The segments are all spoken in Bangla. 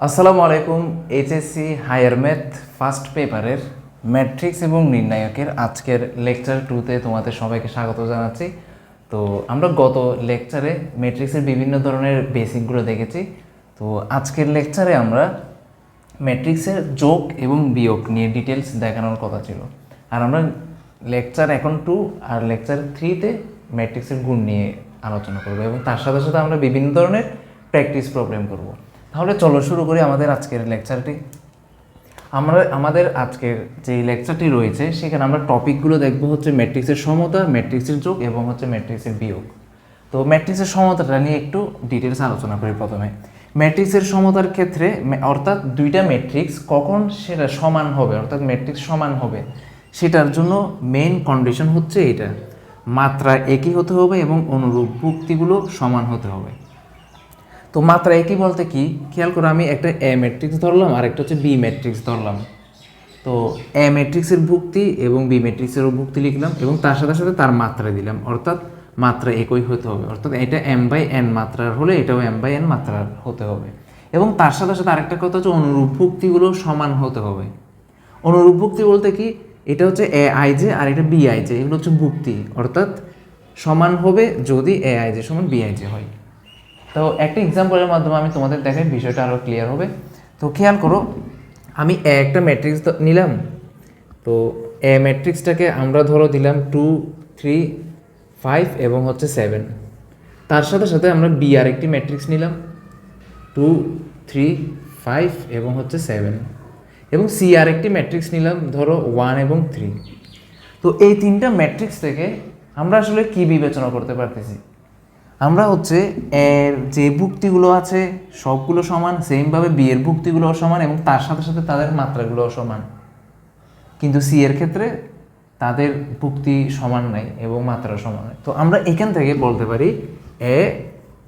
আসসালামু আলাইকুম এইচএসসি হায়ার ম্যাথ ফার্স্ট পেপারের ম্যাট্রিক্স এবং নির্ণায়কের আজকের লেকচার টুতে তোমাদের সবাইকে স্বাগত জানাচ্ছি। তো আমরা গত লেকচারে ম্যাট্রিক্সের বিভিন্ন ধরনের বেসিকগুলো দেখেছি। তো আজকের লেকচারে আমরা ম্যাট্রিক্সের যোগ এবং বিয়োগ নিয়ে ডিটেলস দেখানোর কথা ছিল। আর আমরা লেকচার এখন টু আর লেকচার থ্রিতে ম্যাট্রিক্সের গুণ নিয়ে আলোচনা করব এবং তার সাথে সাথে আমরা বিভিন্ন ধরনের প্র্যাকটিস প্রবলেম করব। তাহলে চলো শুরু করি আমাদের আজকের লেকচারটি আমরা, আমাদের আজকের যে লেকচারটি রয়েছে, সেখানে আমরা টপিকগুলো দেখব হচ্ছে ম্যাট্রিক্সের সমতা ম্যাট্রিক্সের যোগ এবং হচ্ছে ম্যাট্রিক্সের বিয়োগ। তো ম্যাট্রিক্সের সমতাটা নিয়ে একটু ডিটেলস আলোচনা করি প্রথমে। ম্যাট্রিক্সের সমতার ক্ষেত্রে অর্থাৎ দুইটা ম্যাট্রিক্স কখন সেটা সমান হবে, অর্থাৎ ম্যাট্রিক্স সমান হবে, সেটার জন্য মেইন কন্ডিশন হচ্ছে এটা। মাত্রা একই হতে হবে এবং অনুরূপ ভুক্তিগুলো সমান হতে হবে। তো মাত্রা একই বলতে কি? খেয়াল করো আমি একটা এ ম্যাট্রিক্স ধরলাম, আর একটা হচ্ছে বি ম্যাট্রিক্স ধরলাম। তো এ ম্যাট্রিক্সের ভুক্তি এবং বি ম্যাট্রিক্সেরও ভুক্তি লিখলাম এবং তার সাথে সাথে তার মাত্রা দিলাম। অর্থাৎ মাত্রা একই হতে হবে। অর্থাৎ এটা এম বাই এন মাত্রার হলে এটাও এম বাই এন মাত্রার হতে হবে। এবং তার সাথে সাথে আরেকটা কথা হচ্ছে অনুরূপ ভুক্তিগুলো সমান হতে হবে। অনুরূপ ভুক্তি বলতে কি? এটা হচ্ছে এ আইজে আর এটা বি আইজে এগুলো হচ্ছে ভুক্তি। অর্থাৎ সমান হবে যদি এ আইজে সমান বি আইজে হয়। তো একটা এক্সাম্পলের মাধ্যমে আমি তোমাদের দেখাই, বিষয়টা আরও ক্লিয়ার হবে। তো খেয়াল করো, আমি একটা ম্যাট্রিক্স নিলাম। তো এ ম্যাট্রিক্সটাকে আমরা ধরো দিলাম টু থ্রি ফাইভ এবং হচ্ছে সেভেন তার সাথে সাথে আমরা বি আর একটি ম্যাট্রিক্স নিলাম। টু থ্রি ফাইভ এবং হচ্ছে সেভেন এবং সি আর একটি ম্যাট্রিক্স নিলাম, ধরো ওয়ান এবং থ্রি তো এই তিনটা ম্যাট্রিক্স থেকে আমরা আসলে কি বিবেচনা করতে পারতেছি? আমরা হচ্ছে এর যে ভুক্তিগুলো আছে, সবগুলো সমান সেমভাবে বি এর ভুক্তিগুলোও সমান এবং তার সাথে সাথে তাদের মাত্রাগুলোও সমান। কিন্তু সি এর ক্ষেত্রে তাদের ভুক্তি সমান নাই এবং মাত্রা সমান নয় তো আমরা এখান থেকে বলতে পারি A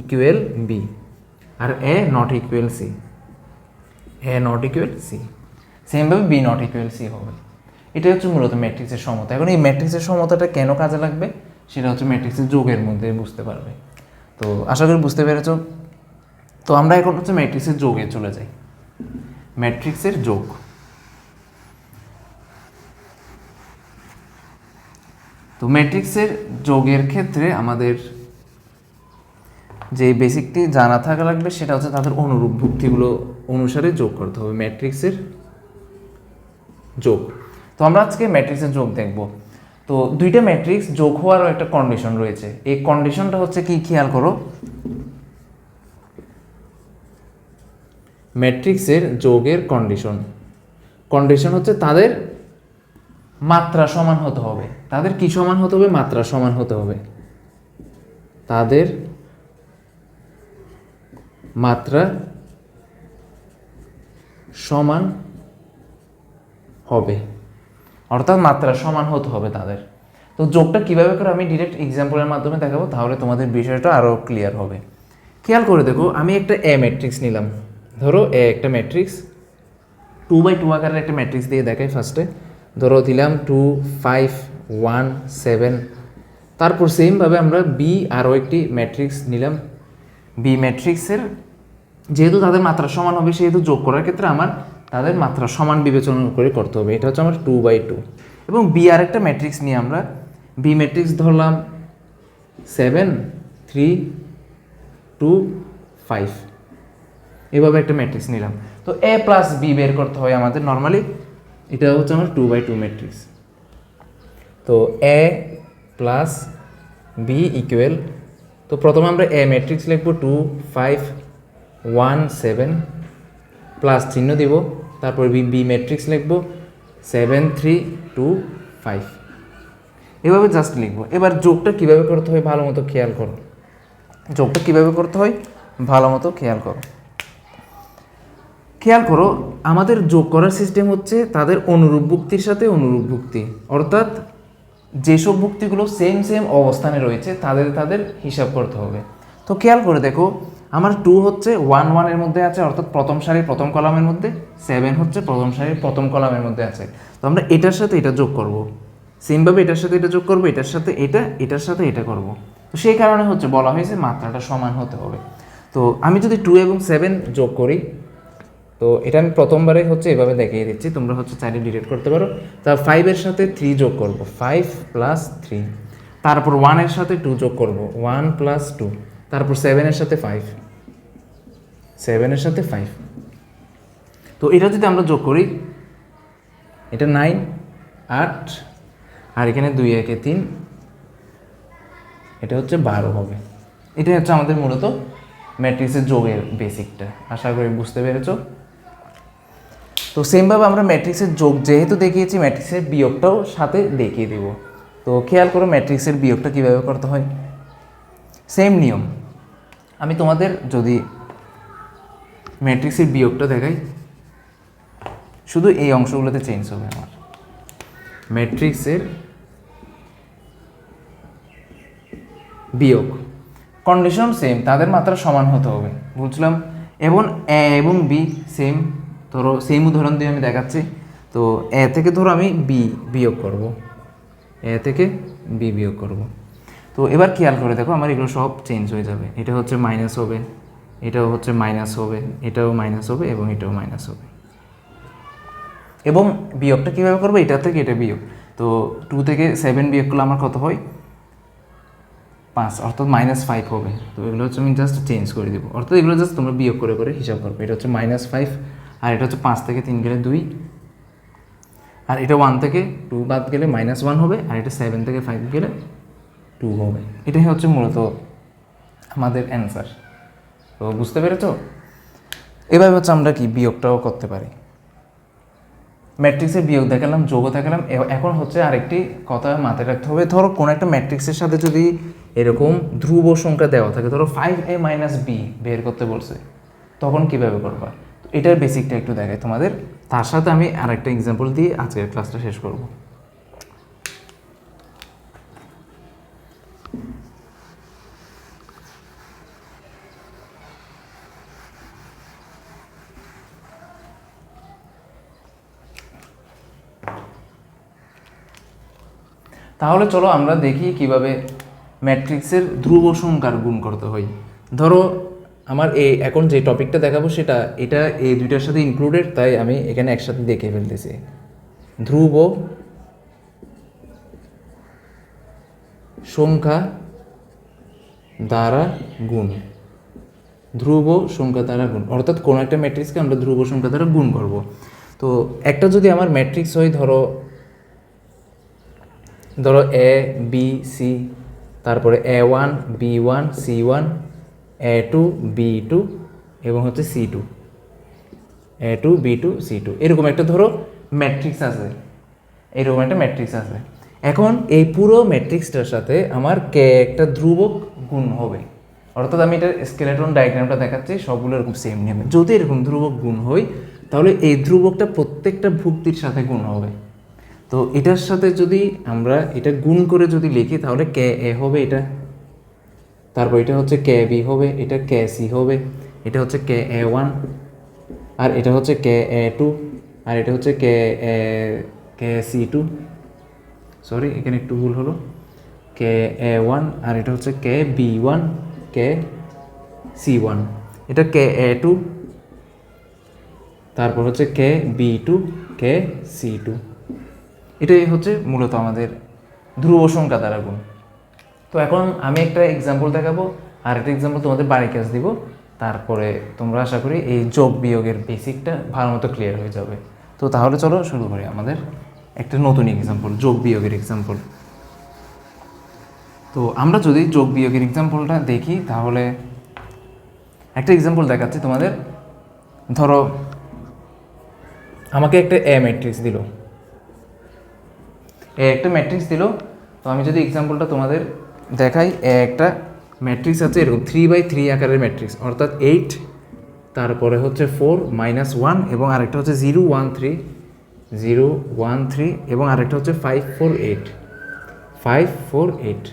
equal B R A not equal C A not equal C সেমভাবে বি নট ইকুয়েল সি হবে। এটা হচ্ছে মূলত ম্যাট্রিক্সের সমতা। এখন এই ম্যাট্রিক্সের সমতাটা কেন কাজে লাগবে? সেটা হচ্ছে ম্যাট্রিক্সের যোগের মধ্যে বুঝতে পারবে। তো আশা করি বুঝতে পেরেছ। তো আমরা এখন হচ্ছে ম্যাট্রিক্সের যোগে চলে যাই। ম্যাট্রিক্সের যোগ। তো ম্যাট্রিক্সের যোগের ক্ষেত্রে আমাদের যে বেসিকটি জানা থাকা লাগবে, সেটা হচ্ছে তাদের অনুরূপ ভুক্তিগুলো অনুসারে যোগ করতে হবে। ম্যাট্রিক্সের যোগ। তো আমরা আজকে ম্যাট্রিক্সের যোগ দেখব। তো দুইটা ম্যাট্রিক্স যোগ হওয়ারও একটা কন্ডিশন রয়েছে। এই কন্ডিশনটা হচ্ছে কি? খেয়াল করো। ম্যাট্রিক্সের যোগের কন্ডিশন কন্ডিশন হচ্ছে তাদের মাত্রা সমান হতে হবে। তাদের কি সমান হতে হবে? মাত্রা সমান হতে হবে। তাদের মাত্রা সমান হবে। অর্থাৎ মাত্রা সমান হতে হবে তাদের। তো যোগটা কীভাবে করে আমি ডিরেক্ট এক্সাম্পলের মাধ্যমে দেখাবো? তাহলে তোমাদের বিষয়টা আরও ক্লিয়ার হবে। খেয়াল করে দেখো, আমি একটা এ ম্যাট্রিক্স নিলাম। ধরো এ একটা ম্যাট্রিক্স টু বাই টু আকারের একটা ম্যাট্রিক্স দিয়ে দেখাই ফার্স্টে ধরো দিলাম টু ফাইভ ওয়ান সেভেন তারপর সেমভাবে আমরা বি আরও একটি ম্যাট্রিক্স নিলাম। বি ম্যাট্রিক্সের যেহেতু তাদের মাত্রা সমান হবে, সেহেতু যোগ করার ক্ষেত্রে আমার তাদের মাত্রা সমান বিবেচনা করে করতে হবে। এটা হচ্ছে আমার টু বাই টু এবং বি আর একটা ম্যাট্রিক্স নিয়ে আমরা বি ম্যাট্রিক্স ধরলাম সেভেন থ্রি টু ফাইভ এভাবে একটা ম্যাট্রিক্স নিলাম। তো এ প্লাস বি বের করতে হয় আমাদের নর্মালি এটা হচ্ছে আমার টু বাই টু ম্যাট্রিক্স তো এ প্লাস বি ইকুয়াল তো প্রথমে আমরা এ ম্যাট্রিক্স লিখব two five one seven plus চিহ্ন দিব। তারপর বি বি ম্যাট্রিক্স লিখব সেভেন থ্রি টু ফাইভ এভাবে জাস্ট লিখব। এবার যোগটা কীভাবে করতে হয় ভালো মতো খেয়াল করো। যোগটা কীভাবে করতে হয় ভালো মতো খেয়াল করো। খেয়াল করো, আমাদের যোগ করার সিস্টেম হচ্ছে তাদের অনুরূপ ভুক্তির সাথে অনুরূপ ভুক্তি। অর্থাৎ যেসব ভুক্তিগুলো সেম সেম অবস্থানে রয়েছে, তাদের তাদের হিসাব করতে হবে। তো খেয়াল করে দেখো আমার টু হচ্ছে ওয়ান ওয়ানের মধ্যে আছে, অর্থাৎ প্রথম সারির প্রথম কলামের মধ্যে সেভেন হচ্ছে প্রথম সারির প্রথম কলামের মধ্যে আছে। তো আমরা এটার সাথে এটা যোগ করব। সেমভাবে এটার সাথে এটা যোগ করব, এটার সাথে এটা, এটার সাথে এটা করব। তো সেই কারণে হচ্ছে বলা হয়েছে মাত্রাটা সমান হতে হবে। তো আমি যদি টু এবং সেভেন যোগ করি, তো এটা আমি প্রথমবারে হচ্ছে এভাবে দেখিয়ে দিচ্ছি, তোমরা হচ্ছে চাইলে ডিলিট করতে পারো। তা ফাইভের সাথে থ্রি যোগ করব ফাইভ প্লাস থ্রি তারপর ওয়ানের সাথে টু যোগ করব ওয়ান প্লাস টু তারপর সেভেনের সাথে ফাইভ সেভেনের সাথে ফাইভ তো এটা যদি আমরা যোগ করি এটা নাইন আট আর এখানে দুই একে তিন। এটা হচ্ছে বারো হবে। এটা হচ্ছে আমাদের মূলত ম্যাট্রিক্সের যোগের বেসিকটা আশা করি বুঝতে পেরেছ? তো সেমভাবে আমরা ম্যাট্রিক্সের যোগ যেহেতু দেখিয়েছি ম্যাট্রিক্সের বিয়োগটাও সাথে দেখিয়ে দিব। তো খেয়াল করো ম্যাট্রিক্সের বিয়োগটা কীভাবে করতে হয়? সেম নিয়ম। আমি তোমাদের যদি ম্যাট্রিক্সের বিয়োগটা দেখাই, শুধু এই অংশগুলোতে চেঞ্জ হবে আমার। ম্যাট্রিক্সের বিয়োগ। কন্ডিশন সেম তাদের মাত্রা সমান হতে হবে, বুঝলাম? এবং এ এবং বি সেম ধরো সেম উদাহরণ দিয়ে আমি দেখাচ্ছি। তো এ থেকে ধরো আমি বি বিয়োগ করব। এ থেকে বি বিয়োগ করব। তো এবার খেয়াল করে দেখো, আমার এগুলো সব চেঞ্জ হয়ে যাবে। এটা হচ্ছে মাইনাস হবে, এটাও হচ্ছে মাইনাস হবে, এটাও মাইনাস হবে এবং এটাও মাইনাস হবে। এবং বিয়োগটা কীভাবে করব? এটা থেকে এটা বিয়োগ। তো টু থেকে সেভেন বিয়োগ করলে আমার কত হয়? পাঁচ, অর্থাৎ মাইনাস ফাইভ হবে। তো এগুলো হচ্ছে আমি জাস্ট চেঞ্জ করে দেবো। অর্থাৎ এগুলো জাস্ট তোমরা বিয়োগ করে করে হিসাব করবে। এটা হচ্ছে মাইনাস ফাইভ আর এটা হচ্ছে পাঁচ থেকে তিন গেলে দুই। আর এটা ওয়ান থেকে টু বাদ গেলে মাইনাস ওয়ান হবে, আর এটা সেভেন থেকে ফাইভ গেলে টু হবে। এটাই হচ্ছে মূলত আমাদের অ্যান্সার তো বুঝতে পেরেছ? এভাবে হচ্ছে আমরা কি বিয়োগটাও করতে পারি। ম্যাট্রিক্সের বিয়োগ দেখালাম যোগও দেখালাম এখন হচ্ছে আরেকটি কথা মাথায় রাখতে হবে। ধরো কোনো একটা ম্যাট্রিক্সের সাথে যদি এরকম ধ্রুব সংখ্যা দেওয়া থাকে, ধরো ফাইভ এ মাইনাস বি বের করতে বলছে, তখন কীভাবে করবা? এটার বেসিকটা একটু দেখাই তোমাদের। তার সাথে আমি আরেকটা এক্সাম্পল দিয়ে আজকের ক্লাসটা শেষ করব। তাহলে চলো আমরা দেখি কীভাবে ম্যাট্রিক্সের ধ্রুব সংখ্যার গুণ করতে হয়। ধরো, আমার এই এখন যে টপিকটা দেখাবো সেটা, এটা এই দুইটার সাথে ইনক্লুডেড তাই আমি এখানে একসাথে দেখে ফেলতেছি। ধ্রুব সংখ্যা দ্বারা গুণ। ধ্রুব সংখ্যা দ্বারা গুণ। অর্থাৎ কোনো একটা ম্যাট্রিক্সকে আমরা ধ্রুব সংখ্যা দ্বারা গুণ করব। তো একটা যদি আমার ম্যাট্রিক্স হয়, ধরো ধরো এ বি সি তারপরে A one B one C one A two B two এবং হচ্ছে C two A two B two C two এরকম একটা ধরো ম্যাট্রিক্স আছে। এরকম একটা ম্যাট্রিক্স আছে। এখন এই পুরো ম্যাট্রিক্সটার সাথে আমার কে একটা ধ্রুবক গুণ হবে। অর্থাৎ আমি এটা স্কেলেটন ডায়াগ্রামটা দেখাচ্ছি, সবগুলো এরকম সেম নিয়মে যদি এরকম ধ্রুবক গুণ হয় তাহলে এই ধ্রুবকটা প্রত্যেকটা ভুক্তির সাথে গুণ হবে। তো এটার সাথে যদি আমরা এটা গুণ করে যদি লিখি, তাহলে কে এ হবে এটা? তারপর এটা হচ্ছে কে বি হবে, এটা কে সি হবে, এটা হচ্ছে কে এ ওয়ান, আর এটা হচ্ছে কে এ টু, আর এটা হচ্ছে K A, K C two. Sorry, এখানে একটু ভুল হলো। কে এ ওয়ান, আর এটা হচ্ছে K B one, K C one. এটা কে এ টু, তারপর হচ্ছে K B two, K C two. এটাই হচ্ছে মূলত আমাদের ধ্রুব সংখ্যা দ্বারা গুণ। তো এখন আমি একটা এক্সাম্পল দেখাবো আর একটা এক্সাম্পল তোমাদের বাড়ি কাজ দিব, তারপরে তোমরা আশা করি এই যোগ বিয়োগের বেসিকটা ভালো মতো ক্লিয়ার হয়ে যাবে। তো তাহলে চলো শুরু করি আমাদের একটা নতুন এক্সাম্পল যোগ বিয়োগের এক্সাম্পল তো আমরা যদি যোগ বিয়োগের এক্সাম্পলটা দেখি, তাহলে একটা এক্সাম্পল দেখাচ্ছি তোমাদের। ধরো, আমাকে একটা এ ম্যাট্রিক্স দিল। এ একটা ম্যাট্রিক্স দিল। তো আমি যদি এক্সাম্পলটা তোমাদের দেখাই, এ একটা ম্যাট্রিক্স আছে, এরকম থ্রি বাই থ্রি আকারের ম্যাট্রিক্স অর্থাৎ এইট তারপরে হচ্ছে ফোর মাইনাস ওয়ান এবং আরেকটা হচ্ছে zero one three zero one three এবং আরেকটা হচ্ছে five four eight five four eight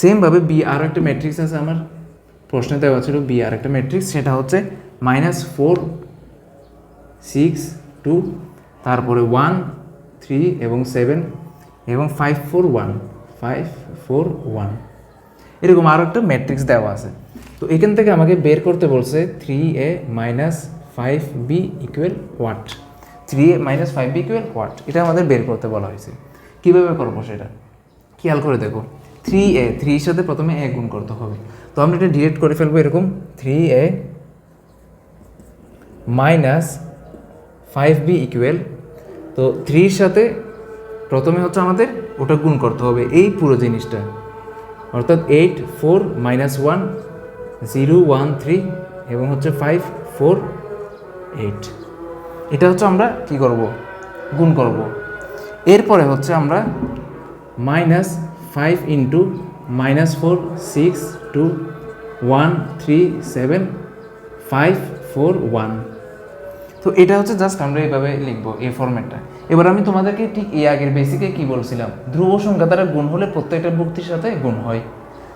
সেমভাবে বি আরও একটা ম্যাট্রিক্স আছে আমার, প্রশ্নে দেওয়া ছিল বি আর একটা ম্যাট্রিক্স সেটা হচ্ছে মাইনাস ফোর সিক্স টু তারপরে ওয়ান থ্রি এবং সেভেন এবং five four one five four one এরকম আরও একটা ম্যাট্রিক্স দেওয়া আছে। তো এখান থেকে আমাকে বের করতে বলছে three A minus five B equal what three A minus five B equal what এটা আমাদের বের করতে বলা হয়েছে। কীভাবে করব সেটা? খেয়াল করে দেখো। থ্রি এ থ্রির সাথে প্রথমে এ গুণ করতে হবে। তো আমরা এটা ডিরেক্ট করে ফেলব এরকম। Three A minus five B equal তো থ্রির সাথে প্রথমে হচ্ছে আমাদের ওটা গুণ করতে হবে, এই পুরো জিনিসটা। অর্থাৎ eight four minus one zero one three এবং হচ্ছে ফাইভ ফোর এইট এটা হচ্ছে আমরা কি করব? গুণ করব। এরপরে হচ্ছে আমরা minus five into minus four six two one three seven five four one তো এটা হচ্ছে জাস্ট আমরা এইভাবে লিখব এই ফরম্যাটটা এবার আমি তোমাদেরকে ঠিক এই আগের বেসিকে কি বলছিলাম? ধ্রুব সংখ্যা দ্বারা গুণ হলে প্রত্যেকটা ভুক্তির সাথে গুণ হয়।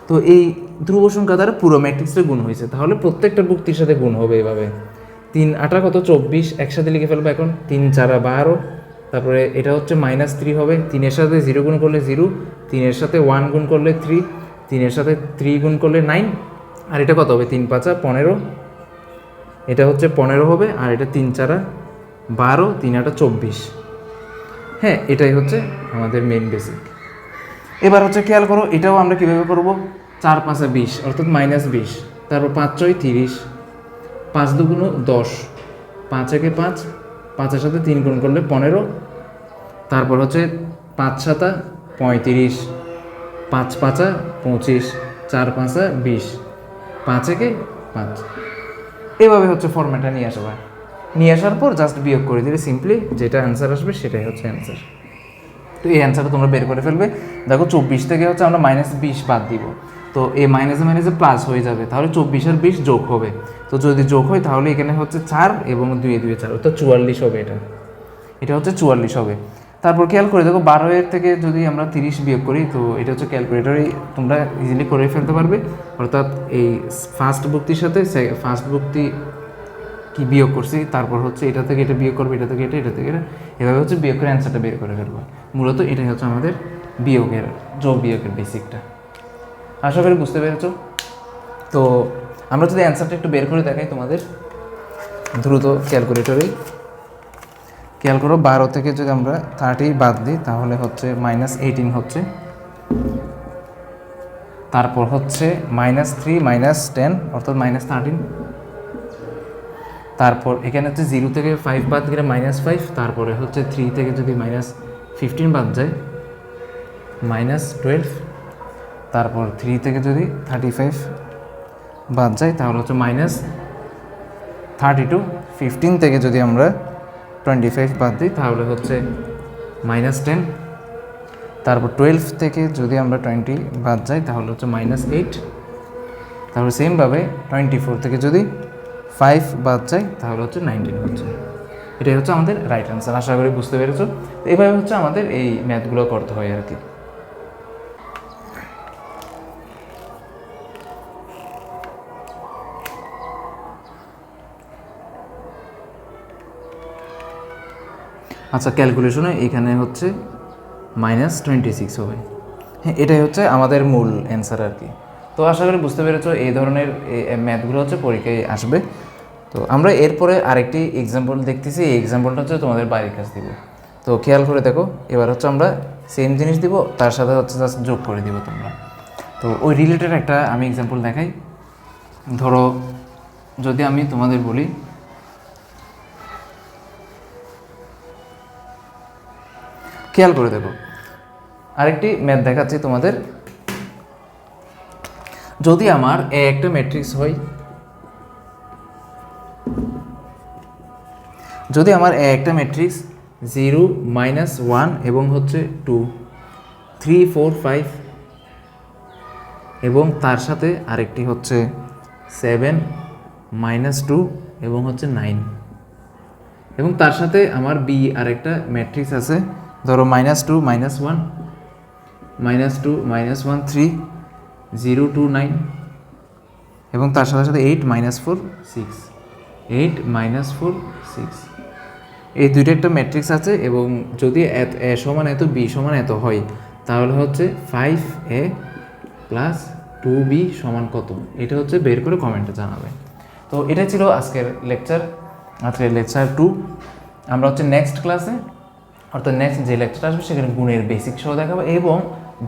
তো এই ধ্রুব সংখ্যা দ্বারা পুরো ম্যাট্রিক্সে গুণ হয়েছে। তাহলে প্রত্যেকটা ভুক্তির সাথে গুণ হবে এভাবে। তিন আটা কত? চব্বিশ। একসাথে লিখে ফেলব এখন। তিন চারা বারো। তারপরে এটা হচ্ছে মাইনাস থ্রি হবে। তিনের সাথে জিরো গুণ করলে জিরো তিনের সাথে ওয়ান গুণ করলে থ্রি তিনের সাথে থ্রি গুণ করলে নাইন আর এটা কত হবে? তিন পাঁচা পনেরো। এটা হচ্ছে পনেরো হবে আর এটা তিন চারা বারো, তিন আটা চব্বিশ। হ্যাঁ এটাই হচ্ছে আমাদের মেন বেসিক এবার হচ্ছে খেয়াল করো, এটাও আমরা কীভাবে করব? চার পাঁচা বিশ, অর্থাৎ মাইনাস বিশ, তারপর পাঁচ ছয় তিরিশ, পাঁচ দুগুণ দশ, পাঁচ একে পাঁচ, পাঁচের সাথে তিন গুণ করলে পনেরো, তারপর হচ্ছে পাঁচ সাতা পঁয়ত্রিশ, পাঁচ পাঁচা পঁচিশ, চার পাঁচা বিশ, পাঁচ একে পাঁচ। এভাবে হচ্ছে ফর্ম্যাটটা নিয়ে আসা হয় নিয়ে আসার পর জাস্ট বিয়োগ করে দিলে সিম্পলি যেটা অ্যান্সার আসবে সেটাই হচ্ছে অ্যান্সার তো এই অ্যান্সারটা তোমরা বের করে ফেলবে। দেখো চব্বিশ থেকে হচ্ছে আমরা মাইনাস বিশ বাদ দিব। তো এই মাইনাসে মাইনাসে প্লাস হয়ে যাবে। তাহলে চব্বিশ আর বিশ যোগ হবে। তো যদি যোগ হয় তাহলে এখানে হচ্ছে চার এবং দুয়ে দুয়ে চার। অর্থাৎ চুয়াল্লিশ হবে এটা। এটা হচ্ছে চুয়াল্লিশ হবে। তারপর খেয়াল করে দেখো বারো এর থেকে যদি আমরা তিরিশ বিয়োগ করি, তো এটা হচ্ছে ক্যালকুলেটরে তোমরা ইজিলি করে ফেলতে পারবে। অর্থাৎ এই ফার্স্ট বুক্তির সাথে ফার্স্ট বুক্তি কি বিয়োগ করছি, তারপর হচ্ছে এটা থেকে এটা বিয়োগ করবে, এটা থেকে এটা এটা থেকে এটা। এভাবে হচ্ছে বিয়োগ করে অ্যান্সারটা বের করে ফেলব। মূলত এটাই হচ্ছে আমাদের বিয়োগের, যোগ বিয়োগের বেসিকটা আশা করি বুঝতে পেরেছ? তো আমরা যদি অ্যান্সারটা একটু বের করে দেখাই তোমাদের, দ্রুত ক্যালকুলেটরেই খেয়াল করো, বারো থেকে যদি আমরা থার্টি বাদ দিই, তাহলে হচ্ছে মাইনাস এইটিন হচ্ছে। তারপর হচ্ছে মাইনাস থ্রি মাইনাস টেন অর্থাৎ মাইনাস থার্টিন তারপর এখানে হচ্ছে জিরো থেকে ফাইভ বাদ গেলে মাইনাস ফাইভ তারপরে হচ্ছে থ্রি থেকে যদি মাইনাস ফিফটিন বাদ যায় মাইনাস টুয়েলভ তারপর থ্রি থেকে যদি থার্টি ফাইভ বাদ যায়, তাহলে হচ্ছে মাইনাস থার্টি টু ফিফটিন থেকে যদি আমরা টোয়েন্টি ফাইভ বাদ দিই, তাহলে হচ্ছে মাইনাস টেন তারপর টুয়েলভ থেকে যদি আমরা টোয়েন্টি বাদ যাই, তাহলে হচ্ছে মাইনাস এইট তারপর সেমভাবে টোয়েন্টি ফোর থেকে যদি ফাইভ বাদ যাই, তাহলে হচ্ছে নাইনটিন হচ্ছে। এটাই হচ্ছে আমাদের রাইট অ্যান্সার আশা করি বুঝতে পেরেছ। এইভাবে হচ্ছে আমাদের এই ম্যাথগুলো করতে হয় আর কি। আচ্ছা ক্যালকুলেশনে এখানে হচ্ছে মাইনাস টোয়েন্টি সিক্স হবে। হ্যাঁ এটাই হচ্ছে আমাদের মূল অ্যান্সার আর কি। তো আশা করি বুঝতে পেরেছ, এই ধরনের ম্যাথগুলো হচ্ছে পরীক্ষায় আসবে। তো আমরা এরপরে আরেকটি এক্সাম্পল দেখতেছি, এই এক্সাম্পলটা হচ্ছে তোমাদের বাড়ির কাছ দিব। তো খেয়াল করে দেখো, এবার হচ্ছে আমরা সেম জিনিস দিব, তার সাথে হচ্ছে জাস্ট যোগ করে দিব তোমরা। তো ওই রিলেটেড একটা আমি এক্সাম্পল দেখাই। ধরো, যদি আমি তোমাদের বলি খেয়াল করে দেখো। আরেকটি ম্যাথ দেখাচ্ছি তোমাদের। যদি আমার এ একটা ম্যাট্রিক্স হয়, যদি আমার এ একটা ম্যাট্রিক্স জিরো মাইনাস ওয়ান এবং হচ্ছে টু থ্রি ফোর ফাইভ এবং তার সাথে আরেকটি হচ্ছে সেভেন মাইনাস টু এবং হচ্ছে নাইন এবং তার সাথে আমার বি আরেকটা ম্যাট্রিক্স আছে ধরো minus two minus one minus two minus one three zero two nine এবং তার সাথে সাথে eight minus four six eight minus four six এই দুইটা একটা ম্যাট্রিক্স আছে এবং যদি এ সমান এত, বি সমান এত হয়, তাহলে হচ্ছে five A plus two B সমান কত? এটা হচ্ছে বের করে কমেন্টে জানাবে। তো এটা ছিল আজকের লেকচার আজকের লেকচার টু আমরা হচ্ছে নেক্সট ক্লাসে অর্থাৎ নেক্সট যে লেকচার আসবে, সেখানে গুণের বেসিক সহ দেখাবো এবং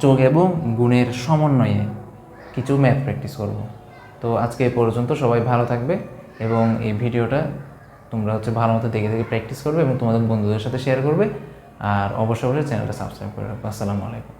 যোগ এবং গুণের সমন্বয়ে কিছু ম্যাথ প্র্যাকটিস করব। তো আজকে এ পর্যন্ত সবাই ভালো থাকবে এবং এই ভিডিওটা তোমরা হচ্ছে ভালো মতো দেখে দেখে প্র্যাকটিস করবে এবং তোমাদের বন্ধুদের সাথে শেয়ার করবে। আর অবশ্যই অবশ্যই চ্যানেলটা সাবস্ক্রাইব করে রাখবে। আসসালামু আলাইকুম।